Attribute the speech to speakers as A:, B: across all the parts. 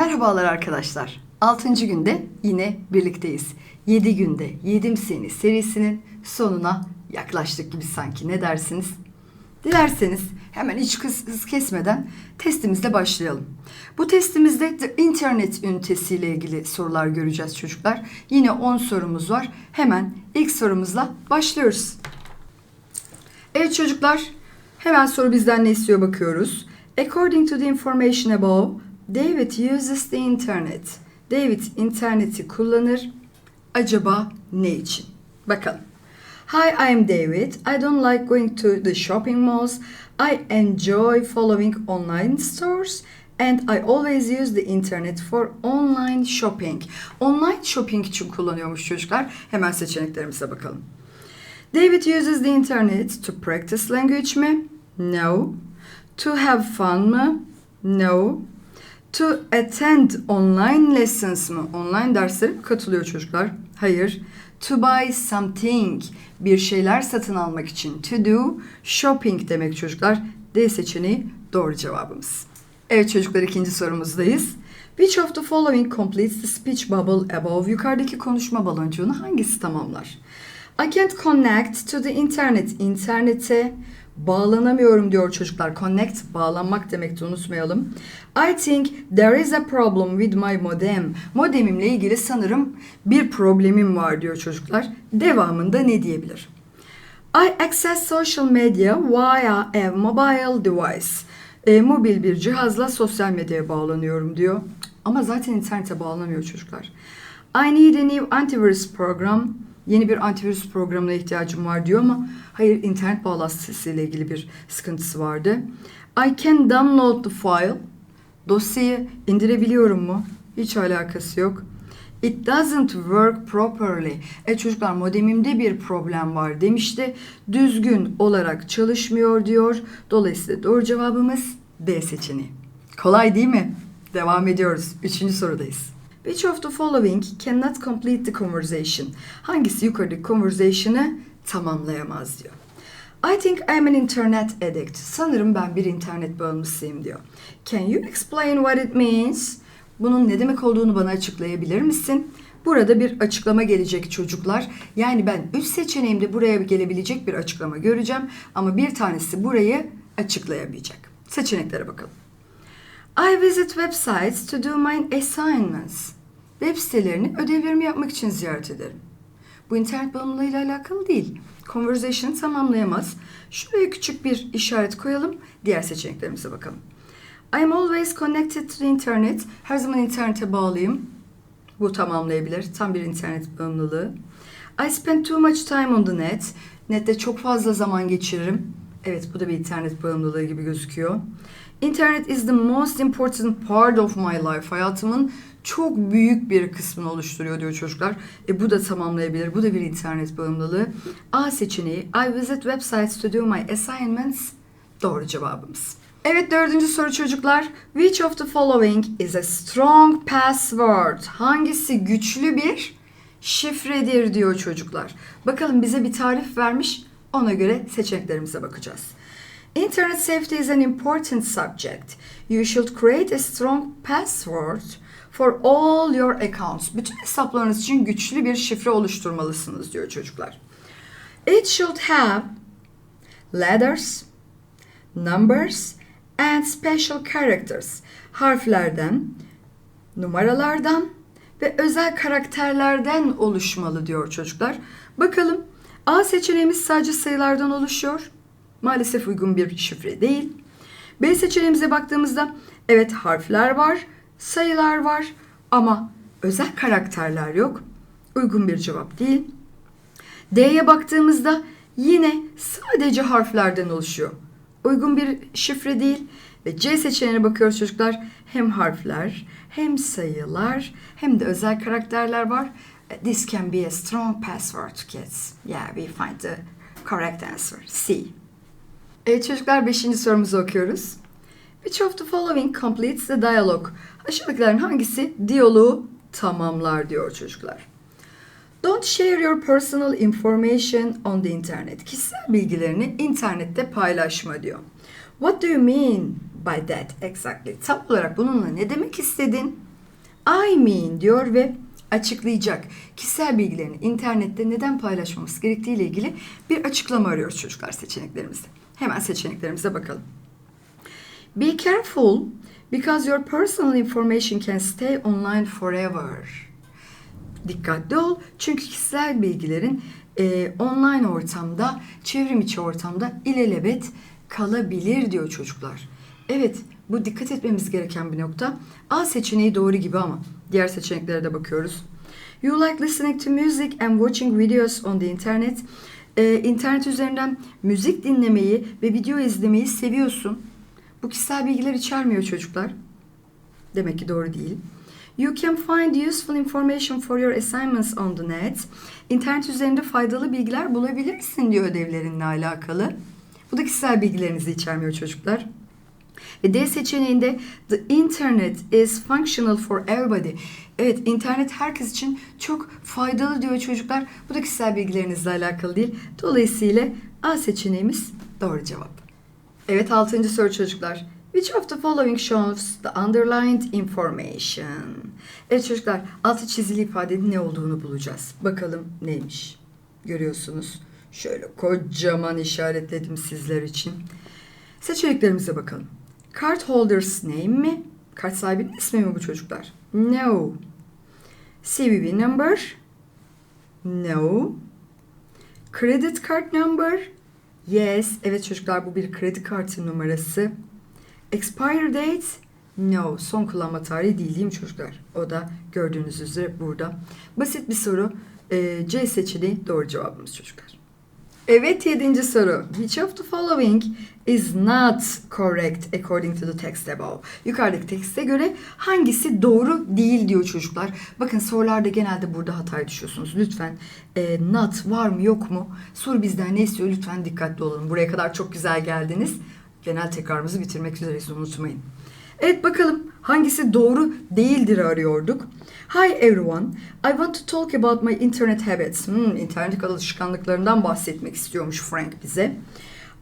A: Merhabalar arkadaşlar. 6. günde yine birlikteyiz. 7 günde Yedim Seni serisinin sonuna yaklaştık gibi sanki. Ne dersiniz? Dilerseniz hemen hiç hız, kesmeden testimizle başlayalım. Bu testimizde Internet ünitesiyle ilgili sorular göreceğiz çocuklar. Yine 10 sorumuz var. Hemen ilk sorumuzla başlıyoruz. Evet çocuklar, hemen soru bizden ne istiyor bakıyoruz. According to the information above, David uses the internet. David interneti kullanır. Acaba ne için? Bakalım. Hi, I'm David. I don't like going to the shopping malls. I enjoy following online stores and I always use the internet for online shopping. Online shopping için kullanıyormuş çocuklar. Hemen seçeneklerimize bakalım. David uses the internet to practice language mi? No. To have fun mı? No. To attend online lessons mı? Online derslere katılıyor çocuklar? Hayır. To buy something. Bir şeyler satın almak için. To do shopping demek çocuklar. D seçeneği doğru cevabımız. Evet çocuklar ikinci sorumuzdayız. Which of the following completes the speech bubble above? Yukarıdaki konuşma baloncuğunu hangisi tamamlar? I can't connect to the internet. İnternete bağlanamıyorum diyor çocuklar. Connect bağlanmak demekti unutmayalım. I think there is a problem with my modem. Modemimle ilgili sanırım bir problemim var diyor çocuklar. Devamında ne diyebilir? I access social media via a mobile device. E, mobil bir cihazla sosyal medyaya bağlanıyorum diyor. Ama zaten internete bağlanamıyor çocuklar. I need a new antivirus program. Yeni bir antivirüs programına ihtiyacım var diyor ama hayır internet bağlantısı ile ilgili bir sıkıntısı vardı. I can download the file. Dosyayı indirebiliyorum mu? Hiç alakası yok. It doesn't work properly. E çocuklar modemimde bir problem var demişti. Düzgün olarak çalışmıyor diyor. Dolayısıyla doğru cevabımız D seçeneği. Kolay değil mi? Devam ediyoruz. Üçüncü sorudayız. Which of the following cannot complete the conversation? Hangisi yukarıdaki conversation'ı tamamlayamaz diyor. I think I'm an internet addict. Sanırım ben bir internet bağımlısıyım diyor. Can you explain what it means? Bunun ne demek olduğunu bana açıklayabilir misin? Burada bir açıklama gelecek çocuklar. Yani ben üç seçeneğimde buraya gelebilecek bir açıklama göreceğim. Ama bir tanesi burayı açıklayamayacak. Seçeneklere bakalım. I visit websites to do my assignments. Web sitelerini ödevlerimi yapmak için ziyaret ederim. Bu internet bağımlılığıyla alakalı değil. Conversation'ı tamamlayamaz. Şuraya küçük bir işaret koyalım. Diğer seçeneklerimize bakalım. I am always connected to the internet. Her zaman internete bağlıyım. Bu tamamlayabilir. Tam bir internet bağımlılığı. I spend too much time on the net. Nette çok fazla zaman geçiririm. Evet bu da bir internet bağımlılığı gibi gözüküyor. Internet is the most important part of my life. Hayatımın çok büyük bir kısmını oluşturuyor diyor çocuklar. E bu da tamamlayabilir. Bu da bir internet bağımlılığı. A seçeneği I visit websites to do my assignments. Doğru cevabımız. Evet dördüncü soru çocuklar. Which of the following is a strong password? Hangisi güçlü bir şifredir diyor çocuklar. Bakalım bize bir tarif vermiş. Ona göre seçeneklerimize bakacağız. Internet safety is an important subject. You should create a strong password for all your accounts. Bütün hesaplarınız için güçlü bir şifre oluşturmalısınız diyor çocuklar. It should have letters, numbers and special characters. Harflerden, numaralardan ve özel karakterlerden oluşmalı diyor çocuklar. Bakalım A seçeneğimiz sadece sayılardan oluşuyor. Maalesef uygun bir şifre değil. B seçeneğimize baktığımızda evet harfler var, sayılar var ama özel karakterler yok. Uygun bir cevap değil. D'ye baktığımızda yine sadece harflerden oluşuyor. Uygun bir şifre değil. Ve C seçeneğine bakıyoruz çocuklar. Hem harfler, hem sayılar, hem de özel karakterler var. This can be a strong password kids. Yeah, we find the correct answer. C. Evet çocuklar 5. sorumuzu okuyoruz. Which of the following completes the dialogue? Aşağıdakilerin hangisi diyaloğu tamamlar diyor çocuklar. Don't share your personal information on the internet. Kişisel bilgilerini internette paylaşma diyor. What do you mean by that exactly? Tam olarak bununla ne demek istedin? I mean diyor ve açıklayacak. Kişisel bilgilerini internette neden paylaşmamız gerektiği ile ilgili bir açıklama arıyoruz çocuklar seçeneklerimizde. Hemen seçeneklerimize bakalım. Be careful because your personal information can stay online forever. Dikkatli ol çünkü kişisel bilgilerin e, online ortamda, çevrim içi ortamda ilelebet kalabilir diyor çocuklar. Evet, bu dikkat etmemiz gereken bir nokta. A seçeneği doğru gibi ama diğer seçeneklere de bakıyoruz. You like listening to music and watching videos on the internet. Ee, internet üzerinden müzik dinlemeyi ve video izlemeyi seviyorsun. Bu kişisel bilgiler içermiyor çocuklar. Demek ki doğru değil. You can find useful information for your assignments on the net. İnternet üzerinde faydalı bilgiler bulabilirsin diyor ödevlerinle alakalı. Bu da kişisel bilgilerinizi içermiyor çocuklar. Ve D seçeneğinde the internet is functional for everybody. Evet internet herkes için çok faydalı diyor çocuklar. Bu da kişisel bilgilerinizle alakalı değil. Dolayısıyla A seçeneğimiz doğru cevap. Evet altıncı soru çocuklar. Which of the following shows the underlined information? Evet çocuklar altı çizili ifadenin ne olduğunu bulacağız. Bakalım neymiş. Görüyorsunuz. Şöyle kocaman işaretledim sizler için. Seçeneklerimize bakalım. Card holder's name mi? Kart sahibinin ismi mi bu çocuklar? No. CVV number? No. Credit card number? Yes. Evet çocuklar bu bir kredi kartı numarası. Expire date? No. Son kullanma tarihi değil değil mi çocuklar? O da gördüğünüz üzere burada. Basit bir soru. Ee, C seçeneği doğru cevabımız çocuklar. Evet yedinci soru. Which of the following is not correct according to the text above? Yukarıdaki tekste göre hangisi doğru değil diyor çocuklar. Bakın sorularda genelde burada hataya düşüyorsunuz. Lütfen e, not var mı yok mu? Soru bizden ne istiyor? Lütfen dikkatli olun. Buraya kadar çok güzel geldiniz. Genel tekrarımızı bitirmek üzereyiz unutmayın. Evet bakalım hangisi doğru değildir arıyorduk. Hi everyone, I want to talk about my internet habits. Hmm, internet alışkanlıklarından bahsetmek istiyormuş Frank bize.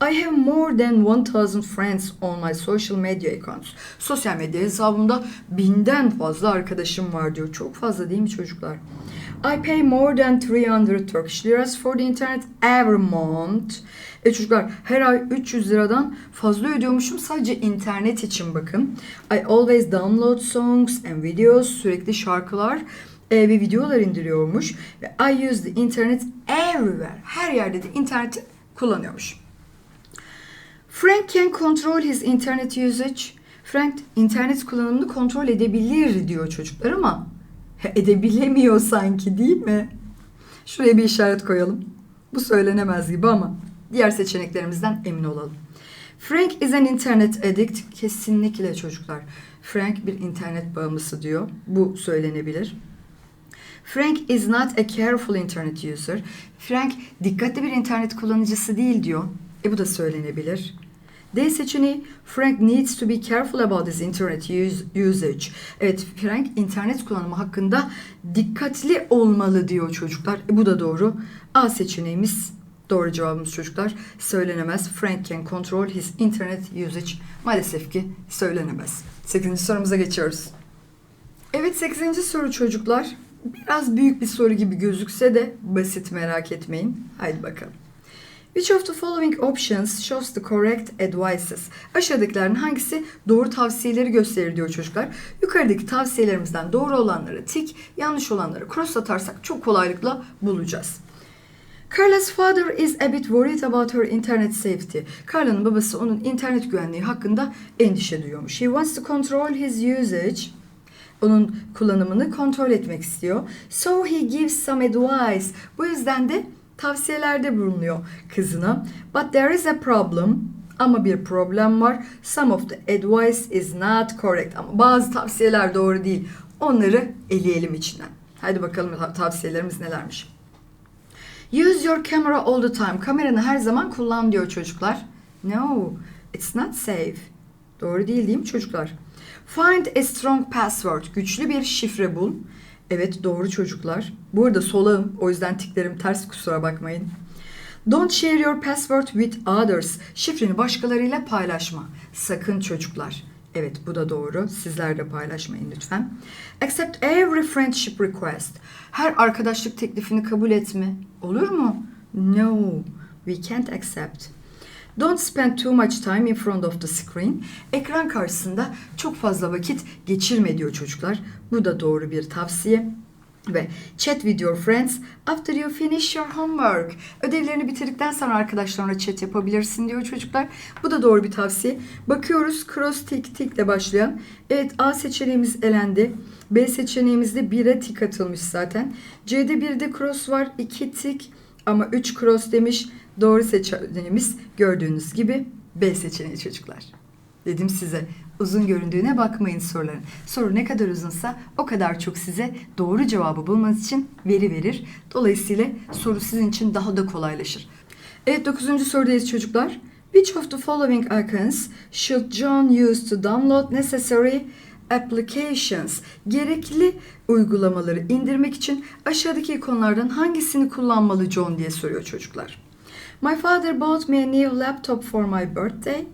A: I have more than 1000 friends on my social media accounts. Sosyal medya hesabımda binden fazla arkadaşım var diyor. Çok fazla değil mi çocuklar? I pay more than 300 Turkish liras for the internet every month. E çocuklar her ay 300 liradan fazla ödüyormuşum sadece internet için bakın. I always download songs and videos. Sürekli şarkılar e, ve videolar indiriyormuş. Ve I use the internet everywhere. Her yerde de interneti kullanıyormuş. Frank can control his internet usage. Frank internet kullanımını kontrol edebilir diyor çocuklar ama edebilemiyor sanki değil mi? Şuraya bir işaret koyalım. Bu söylenemez gibi ama diğer seçeneklerimizden emin olalım. Frank is an internet addict. Kesinlikle çocuklar. Frank bir internet bağımlısı diyor. Bu söylenebilir. Frank is not a careful internet user. Frank dikkatli bir internet kullanıcısı değil diyor. E bu da söylenebilir. D seçeneği Frank needs to be careful about his internet usage. Evet Frank internet kullanımı hakkında dikkatli olmalı diyor çocuklar. E bu da doğru. A seçeneğimiz doğru cevabımız çocuklar. Söylenemez. Frank can control his internet usage. Maalesef ki söylenemez. 8. sorumuza geçiyoruz. Evet 8. soru çocuklar. Biraz büyük bir soru gibi gözükse de basit merak etmeyin. Haydi bakalım. Which of the following options shows the correct advices? Aşağıdakilerin hangisi doğru tavsiyeleri gösterir diyor çocuklar. Yukarıdaki tavsiyelerimizden doğru olanları tik, yanlış olanları cross atarsak çok kolaylıkla bulacağız. Carla's father is a bit worried about her internet safety. Carla'nın babası onun internet güvenliği hakkında endişe duyuyormuş. He wants to control his usage. Onun kullanımını kontrol etmek istiyor. So he gives some advice. Bu yüzden de tavsiyelerde bulunuyor kızına. But there is a problem. Ama bir problem var. Some of the advice is not correct. Ama bazı tavsiyeler doğru değil. Onları eleyelim içinden. Hadi bakalım tavsiyelerimiz nelermiş. Use your camera all the time. Kameranı her zaman kullan diyor çocuklar. No, it's not safe. Doğru değil değil mi çocuklar? Find a strong password. Güçlü bir şifre bul. Evet doğru çocuklar. Bu arada solağım. O yüzden tiklerim ters kusura bakmayın. Don't share your password with others. Şifreni başkalarıyla paylaşma. Sakın çocuklar. Evet bu da doğru. Sizler de paylaşmayın lütfen. Accept every friendship request. Her arkadaşlık teklifini kabul etme. Olur mu? No, we can't accept. Don't spend too much time in front of the screen. Ekran karşısında çok fazla vakit geçirme diyor çocuklar. Bu da doğru bir tavsiye. Ve chat with your friends after you finish your homework. Ödevlerini bitirdikten sonra arkadaşlarına chat yapabilirsin diyor çocuklar. Bu da doğru bir tavsiye. Bakıyoruz cross tick tick ile başlayan. Evet A seçeneğimiz elendi. B seçeneğimizde 1'e tik atılmış zaten. C'de 1'de cross var. 2 tik ama 3 cross demiş. Doğru seçeneğimiz gördüğünüz gibi B seçeneği çocuklar. Dedim size uzun göründüğüne bakmayın soruların. Soru ne kadar uzunsa o kadar çok size doğru cevabı bulmanız için veri verir. Dolayısıyla soru sizin için daha da kolaylaşır. Evet 9. sorudayız çocuklar. Which of the following icons should John use to download necessary applications? Gerekli uygulamaları indirmek için aşağıdaki ikonlardan hangisini kullanmalı John diye soruyor çocuklar. My father bought me a new laptop for my birthday.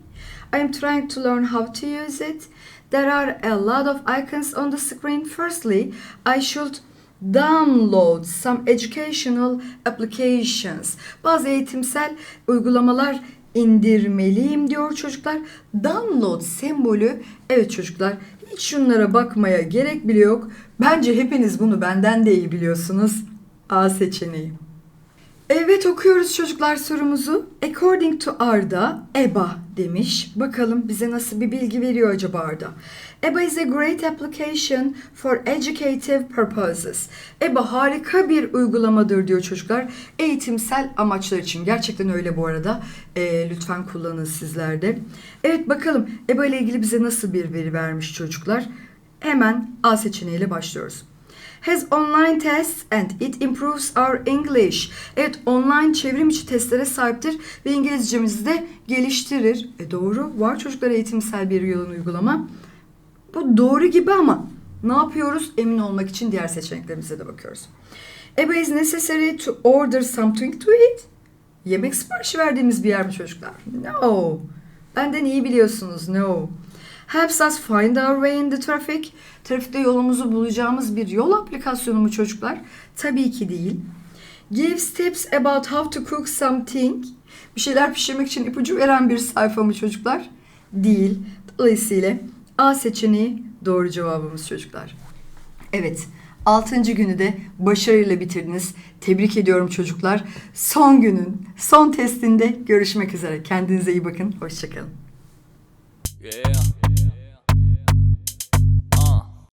A: I am trying to learn how to use it. There are a lot of icons on the screen. Firstly, I should download some educational applications. Bazı eğitimsel uygulamalar indirmeliyim diyor çocuklar. Download sembolü evet çocuklar hiç şunlara bakmaya gerek bile yok. Bence hepiniz bunu benden de iyi biliyorsunuz. A seçeneği. Evet okuyoruz çocuklar sorumuzu. According to Arda, EBA demiş. Bakalım bize nasıl bir bilgi veriyor acaba Arda? EBA is a great application for educative purposes. EBA harika bir uygulamadır diyor çocuklar. Eğitimsel amaçlar için. Gerçekten öyle bu arada. Ee, lütfen kullanın sizler de. Evet bakalım EBA ile ilgili bize nasıl bir veri vermiş çocuklar? Hemen A seçeneğiyle başlıyoruz has online tests and it improves our English. Evet online çevrim içi testlere sahiptir ve İngilizcemizi de geliştirir. E doğru var çocuklar eğitimsel bir yolun uygulama. Bu doğru gibi ama ne yapıyoruz? Emin olmak için diğer seçeneklerimize de bakıyoruz. Eba is necessary to order something to eat. Yemek siparişi verdiğimiz bir yer mi çocuklar? No. Benden iyi biliyorsunuz. No. Helps us find our way in the traffic. Trafikte yolumuzu bulacağımız bir yol aplikasyonu mu çocuklar? Tabii ki değil. Gives tips about how to cook something. Bir şeyler pişirmek için ipucu veren bir sayfa mı çocuklar? Değil. Dolayısıyla A seçeneği doğru cevabımız çocuklar. Evet. 6. günü de başarıyla bitirdiniz. Tebrik ediyorum çocuklar. Son günün, son testinde görüşmek üzere. Kendinize iyi bakın. Hoşçakalın.
B: Yeah.